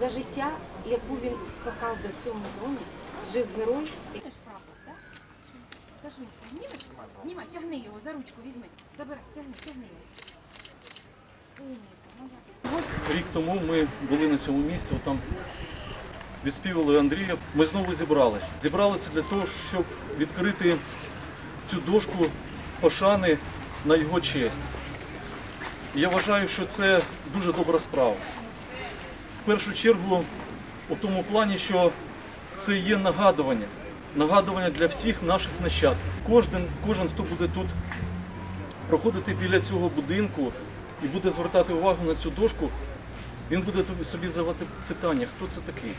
за життя, яку він кохав би в цьому домі, жив герой. Сашунь, знімеш? Знімай, тягни його, за ручку візьми. Забирай, тягни, тягни його. Рік тому ми були на цьому місці, там відспівали Андрія. Ми знову зібралися. Зібралися для того, щоб відкрити цю дошку пошани на його честь. Я вважаю, що це дуже добра справа. В першу чергу, у тому плані, що це є нагадування. Нагадування для всіх наших нащадків. Кожен, кожен, хто буде тут проходити біля цього будинку і буде звертати увагу на цю дошку, він буде собі задавати питання, хто це такий.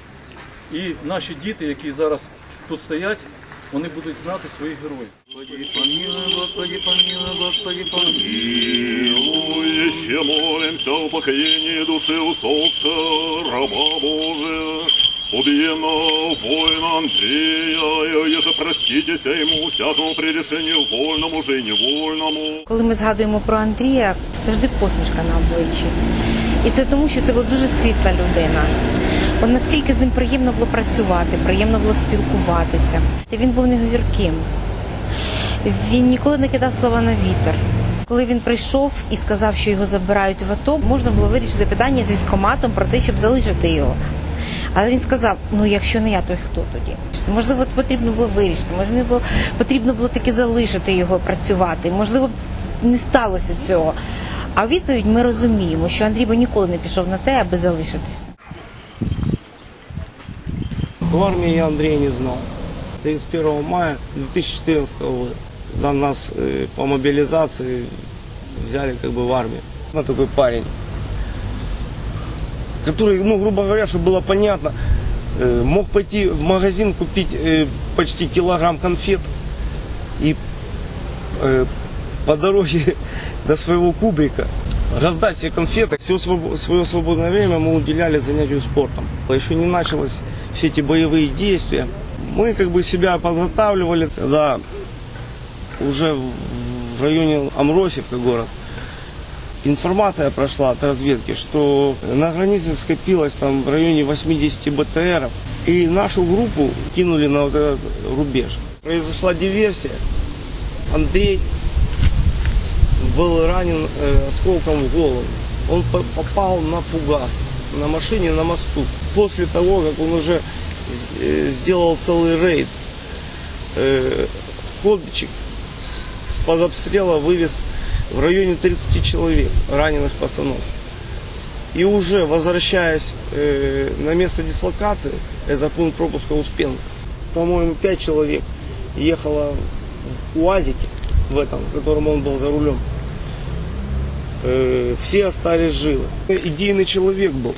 І наші діти, які зараз тут стоять, вони будуть знати своїх героїв. Господи, помилуй, Господи, помилуй, Господи, помилуй. Милуй, еще молимся о покоении души усопшего раба Божия, убиенного воина Андрея, и еже проститеся ему всякому прегрешению вольному же и невольному. Коли ми згадуємо про Андрія, завжди посмішка на обличчі. І це тому, що це була дуже світла людина. От наскільки з ним приємно було працювати, приємно було спілкуватися. Він був неговірким. Він ніколи не кидав слова на вітер. Коли він прийшов і сказав, що його забирають в АТО, можна було вирішити питання з військоматом про те, щоб залишити його. Але він сказав: ну якщо не я, то хто тоді? Можливо, потрібно було вирішити, можливо, потрібно було таки залишити його працювати. Можливо, не сталося цього. А відповідь ми розуміємо, що Андрій би ніколи не пішов на те, аби залишитися. В армии я Андрея не знал. 31 мая 2014 года, когда нас э, по мобилизации взяли как бы в армию. Вот такой парень, который, ну, грубо говоря, чтобы было понятно, э, мог пойти в магазин купить э, почти килограмм конфет и э, по дороге до своего кубрика раздать все конфеты. Все свое свободное время мы уделяли занятию спортом. Еще не началось все эти боевые действия. Мы как бы себя подготавливали, когда уже в районе Амросевка город информация прошла от разведки, что на границе скопилось там в районе 80 БТРов. И нашу группу кинули на вот этот рубеж. Произошла диверсия. Андрей был ранен э, осколком в голову. Он по- попал на фугас на машине на мосту. После того, как он уже э, сделал целый рейд, э, ходчик с- с-под обстрела вывез в районе 30 человек, раненых пацанов. И уже возвращаясь э, на место дислокации, это пункт пропуска Успенка, по-моему, 5 человек ехало в УАЗике, в этом, в котором он был за рулем. Э, все остались живы. Идейный человек был.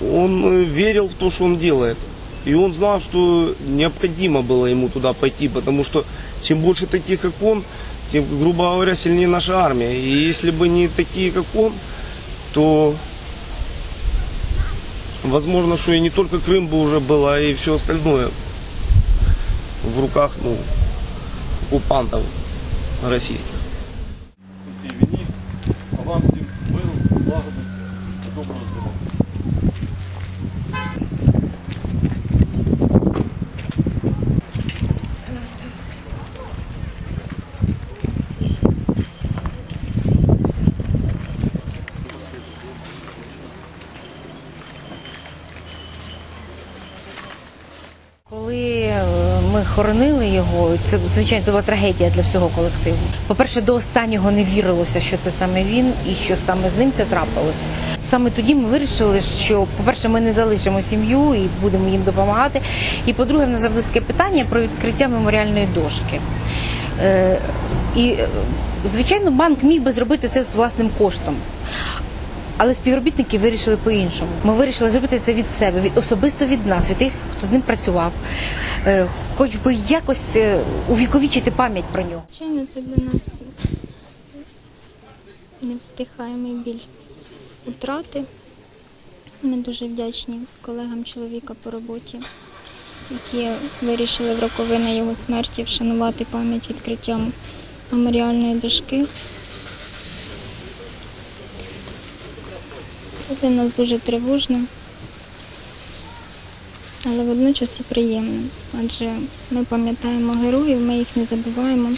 Он э, верил в то, что он делает. И он знал, что необходимо было ему туда пойти, потому что чем больше таких, как он, тем, грубо говоря, сильнее наша армия. И если бы не такие, как он, то возможно, что и не только Крым бы уже был, а и все остальное в руках ну, оккупантов российских. у цій війні. А вам всім миру, злагоди та доброго здоров'я. Коли ми хоронили його, це звичайно це була трагедія для всього колективу. По-перше, до останнього не вірилося, що це саме він і що саме з ним це трапилось. Саме тоді ми вирішили, що, по-перше, ми не залишимо сім'ю і будемо їм допомагати. І по-друге, в нас завжди таке питання про відкриття меморіальної дошки. Е, І, е, звичайно, банк міг би зробити це з власним коштом. Але співробітники вирішили по-іншому. Ми вирішили зробити це від себе, від особисто від нас, від тих, хто з ним працював, Е, хоч би якось е, увіковічити пам'ять про нього. Звичайно, це для нас невтихаємий біль утрати. Ми дуже вдячні колегам чоловіка по роботі, які вирішили в роковини його смерті вшанувати пам'ять відкриттям меморіальної дошки. Це для нас дуже тривожно, але водночас і приємно, адже ми пам'ятаємо героїв, ми їх не забуваємо.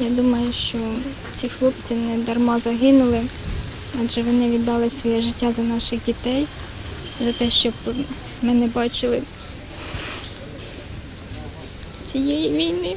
Я думаю, що ці хлопці не дарма загинули, адже вони віддали своє життя за наших дітей, за те, щоб ми не бачили цієї війни.